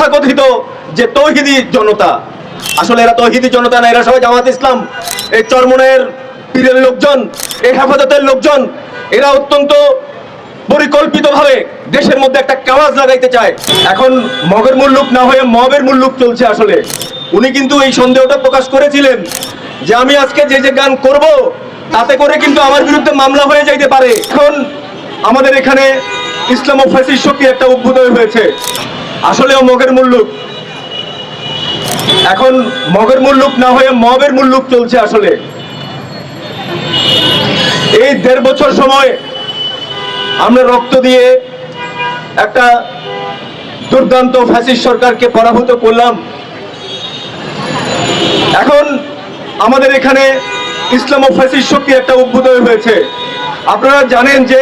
তথাকথিত যে তৌহিদি জনতা, আসলে এরা তৌহিদি জনতা না, এরা সবাই জামাত ইসলাম। এই চরমনের পীরের লোকজন, এই হেফাজতের লোকজন, এরা অত্যন্ত পরিকল্পিতভাবে দেশের মধ্যে একটা কাওয়াজ লাগাইতে চায়। এখন মগের মুল্লুক না হয়ে মবের মুল্লুক চলছে আসলে। উনি কিন্তু এই সন্দেহটা প্রকাশ করেছিলেন যে আমি আজকে যে যে গান করব, তাতে করে কিন্তু আমার বিরুদ্ধে মামলা হয়ে যাইতে পারে। এখন আমাদের এখানে ইসলাম ও ফ্যাসিস্ট শক্তি একটা উদ্বোধন হয়েছে। আসলেও মগের মুল্লুক এখন মগের মুল্লুক না হয়ে মবের মুল্লুক চলছে আসলে। এই দেড় বছর সময় আমরা রক্ত দিয়ে একটা দুর্দান্ত ফ্যাসিস্ট সরকারকে পরাভূত করলাম। এখন আমাদের এখানে ইসলাম ও ফ্যাসিস্ট শক্তি একটা উদ্বোধন হয়েছে। আপনারা জানেন যে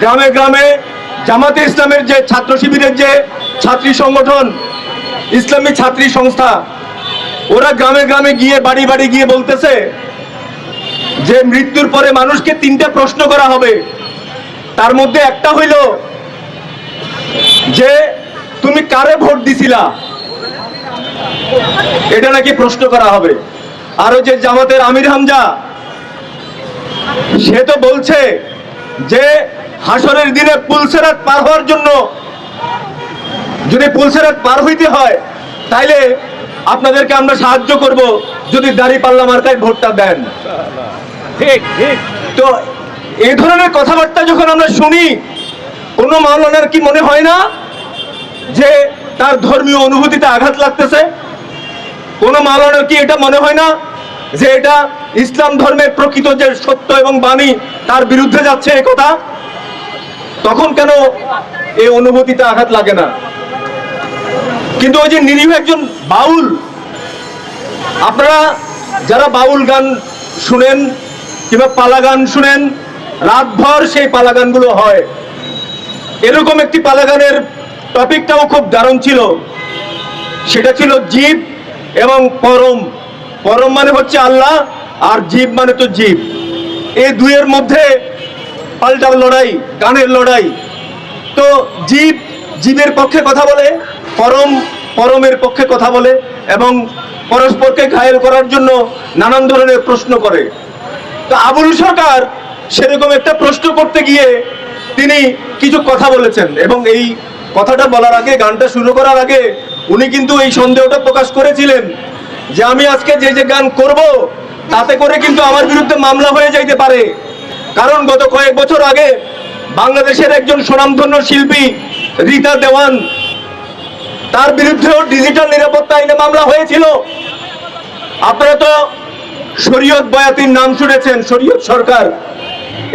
গ্রামে গ্রামে জামাতে ইসলামের যে ছাত্র শিবিরের যে ছাত্রী সংগঠন, ইসলামী ছাত্রী সংস্থা, ওরা গ্রামে গ্রামে গিয়ে বাড়ি বাড়ি গিয়ে বলতেছে যে মৃত্যুর পরে মানুষকে তিনটা প্রশ্ন করা হবে। তার মধ্যে একটা হইল যে, তুমি কারে ভোট দিছিলা? এটা নাকি প্রশ্ন করা হবে। আরও যে জামাতের আমির হামজা, সে তো বলছে যে, হাসরের দিনে পুলসেরাত পার হওয়ার জন্য যদি পুলসেরাত পার হইতে হয় তাইলে আপনাদেরকে আমরা সাহায্য করব যদি দাড়ি পাল্লা মার্কায় ভোটটা দেন। ঠিক ঠিক। তো এই ধরনের কথাবার্তা যখন আমরা শুনি কোনো মাওলানার কি মনে হয় না যে তার ধর্মীয় অনুভূতিতে আঘাত লাগতেছে? কোনো মাওলানার কি এটা মনে হয় না যে এটা ইসলাম ধর্মের প্রকৃত যে সত্য এবং বাণী তার বিরুদ্ধে যাচ্ছে কথা? তখন কেন এই অনুভূতিতে আঘাত লাগে না? কিন্তু ওই যে নিরীহ একজন বাউল, আপনারা যারা বাউল গান শুনেন কিংবা পালা গান শুনেন, রাতভর সেই পালা গানগুলো হয়। এরকম একটি পালা গানের টপিকটাও খুব দারুণ ছিল। সেটা ছিল জীব এবং পরম। পরম মানে হচ্ছে আল্লাহ আর জীব মানে তো জীব। এই দুইয়ের মধ্যে পাল্টা লড়াই, গানের লড়াই। তো জীব, জীবের পক্ষে কথা বলে পরম, পরমের পক্ষে কথা বলে এবং পরস্পরকে ঘায়েল করার জন্য নানান ধরনের প্রশ্ন করে। তো আবুল সরকার সেরকম একটা প্রশ্ন করতে গিয়ে তিনি কিছু কথা বলেছেন এবং এই কথাটা বলার আগে, গানটা শুরু করার আগে উনি কিন্তু এই সন্দেহটা প্রকাশ করেছিলেন যে আমি আজকে যে যে গান করব, তাতে করে কিন্তু আমার বিরুদ্ধে মামলা হয়ে যাইতে পারে। কারণ গত কয়েক বছর আগে বাংলাদেশের একজন সুনামধন্য শিল্পী, রীতা দেওয়ান তার বিরুদ্ধেও ডিজিটাল নিরাপত্তা আইনে মামলা হয়েছিল। আপনারা তো শরীয়ত বয়াতির নাম শুনেছেন, শরীয়ত সরকার।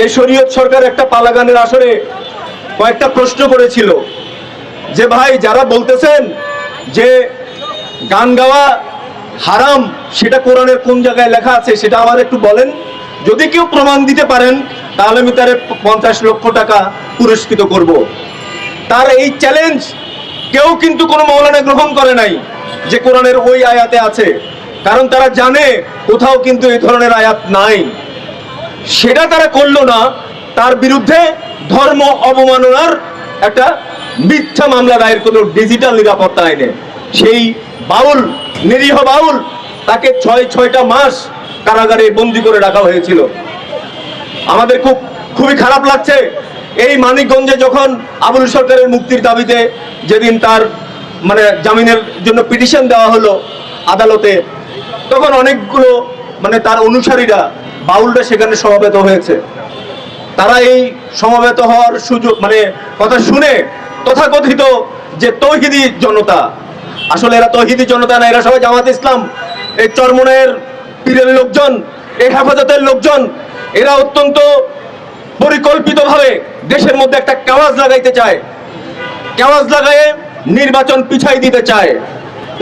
এই শরীয়ত সরকার একটা পালাগানের আসরে কয়েকটা প্রশ্ন করেছিল। যে ভাই, যারা বলতেছেন যে গান গাওয়া হারাম, সেটা কোরআনের কোন জায়গায় লেখা আছে, সেটা আমার একটু বলেন। যদি কেউ প্রমাণ দিতে পারেন, তাহলে আমি তার পঞ্চাশ লক্ষ টাকা পুরস্কৃত করব। তার এই চ্যালেঞ্জ কেউ কিন্তু কোনো মৌলানা গ্রহণ করে নাই যে কোরআনের ওই আয়াতে আছে। কারণ তারা জানে কোথাও কিন্তু এই ধরনের আয়াত নাই। সেটা তারা করল না, তার বিরুদ্ধে ধর্ম অবমাননার একটা মিথ্যা মামলা দায়ের করল ডিজিটাল নিরাপত্তা আইনে। সেই বাউল, নিরীহ বাউল, তাকে ছয়, ছয়টা মাস কারাগারে বন্দি করে রাখা হয়েছিল। আমাদের খুব, খুবই খারাপ লাগছে এই মানিকগঞ্জে যখন আবুল সরকারের মুক্তির দাবিতে যেদিন তার মানে জামিনের জন্য পিটিশন দেওয়া হলো আদালতে, তখন অনেকগুলো মানে তার অনুসারীরা বাউলরা সেখানে সমবেত হয়েছে। তারা এই সমবেত হওয়ার সুযোগ মানে কথা শুনে তথাকথিত যে তৌহিদি জনতা, আসলে এরা তৌহিদি জনতা না, এরা সবাই জামাত ইসলাম, এই চরমনের পীরের লোকজন, এই হেফাজতের লোকজন, এরা অত্যন্ত পরিকল্পিতভাবে দেশের মধ্যে একটা কাওয়াজ লাগাইতে চায়। কাওয়াজ লাগায়ে নির্বাচন পিছাই দিতে চায়।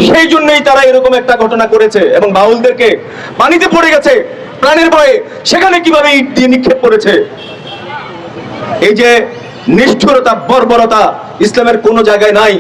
সেই জন্যই তারা এরকম একটা ঘটনা করেছে এবং বাউলদেরকে পানিতে পড়ে গেছে প্রাণের ভয়ে। সেখানে কীভাবে ইট দিয়ে নিক্ষেপ করেছে? এই যে নিষ্ঠুরতা, বর্বরতা ইসলামের কোনো জায়গায় নাই।